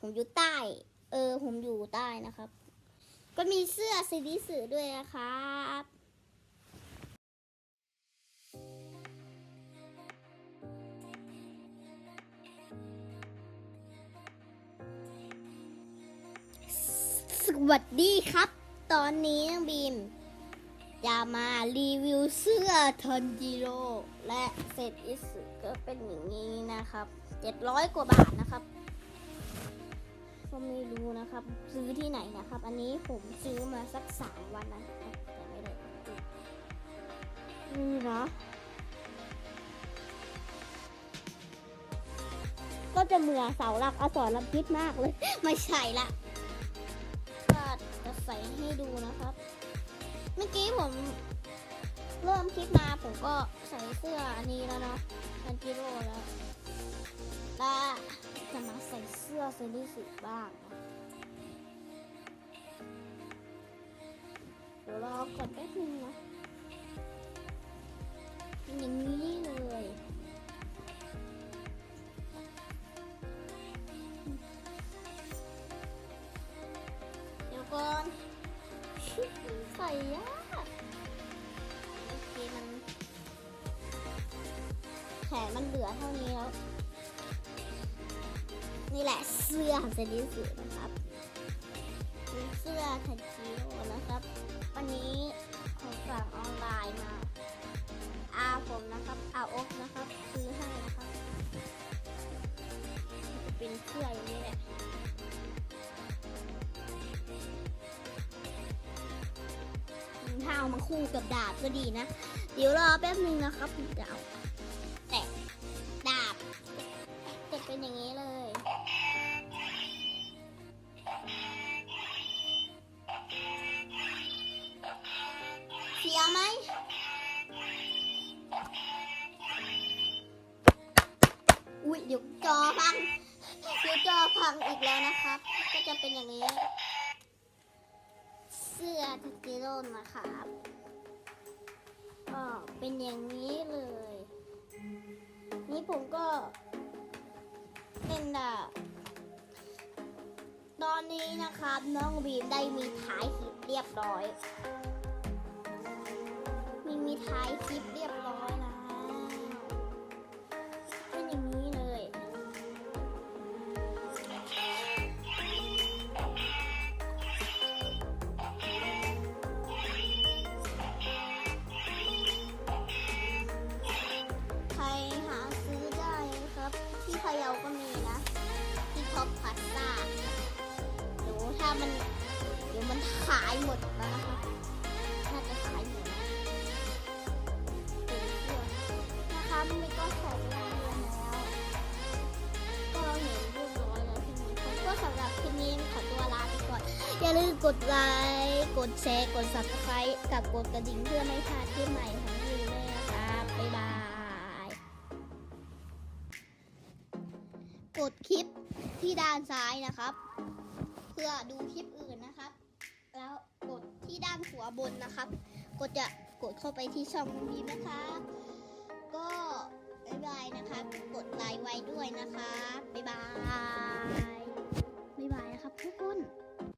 ผมอยู่ใต้ เออ ผมอยู่ใต้นะครับ ก็มีเสื้อซีรีส์สื่อด้วยนะครับสวัสดีครับ ตอนนี้น้องบีม จะมารีวิวเสื้อทันจิโร่และเซตอิสึก็เป็นอย่างนี้นะครับ 700 กว่าบาทนะครับ ก็ไม่รู้นะครับ ซื้อที่ไหนนะครับ อันนี้ผมซื้อมาสัก3วันนะแต่ไม่ได้นี่นะก็จะเหมือเสาหลักอสรพิษมากเลย ไม่ใช่ละก็จะใส่ให้ดูนะครับ เมื่อกี้ผมเริ่มคลิปมาผมก็ใส่เสื้ออันนี้แล้วนะทันจิโร่แล้ว ส่เสื้อเซรีสิบ้างนะเดี๋ยวรอก่อนแป๊บนึงนะเป็นอย่างนี้เลยเดี๋ยวก่อนใส่ยากโอเคมันแขนมันเหลือเท่านี้แล้ว นี่แหละเสื้อของเซนิสึนะครับเป็นเสื้อทันจิโร่นะครับ วันนี้ผมสั่งออนไลน์มาอาผมนะครับอาอกนะครับซื้อให้นะครับจะเป็นเสื้ออย่างนี้แหละถ้าเอามาคู่กับดาบก็ดีนะ เดี๋ยวรอแป๊บนึงนะครับผมจะเอาแเสียวไหมอุ๊ยเดี๋ยวจอพังเดี๋ยวจอพังอีกแล้วนะครับ ก็จะเป็นอย่างนี้ เสื้อทักจิโร่นะครับก็เป็นอย่างนี้เลย นี่ผมก็เป็นแบบตอนนี้นะครับน้องบีมได้มีท้ายคลิปเรียบร้อย ก็มีนะที่ท็อปพาสต้าเดี๋ยวถ้ามันเดี๋ยวมันขายหมดแล้วนะคะน่าจะขายหมดนเสื้อนะคะไม่ก็ใส่ไปแล้ว ก็เห็นเรียบร้อยแล้วใช่ไหมผมก็สำหรับคลิปนี้ขอตัวลาไปก่อน อย่าลืมกดไลค์ กดแชร์ กด subscribe กับกดกระดิ่งเพื่อไม่พลาดคลิปใหม่ของยนะครับบ๊าย กดคลิปที่ด้านซ้ายนะครับ เพื่อดูคลิปอื่นนะครับ แล้วกดที่ด้านขวาบนนะครับ กดจะกดเข้าไปที่ช่องนี้นะคะ ก็บ๊ายบายนะครับกดไลค์ไว้ด้วยนะคะบ๊ายบาย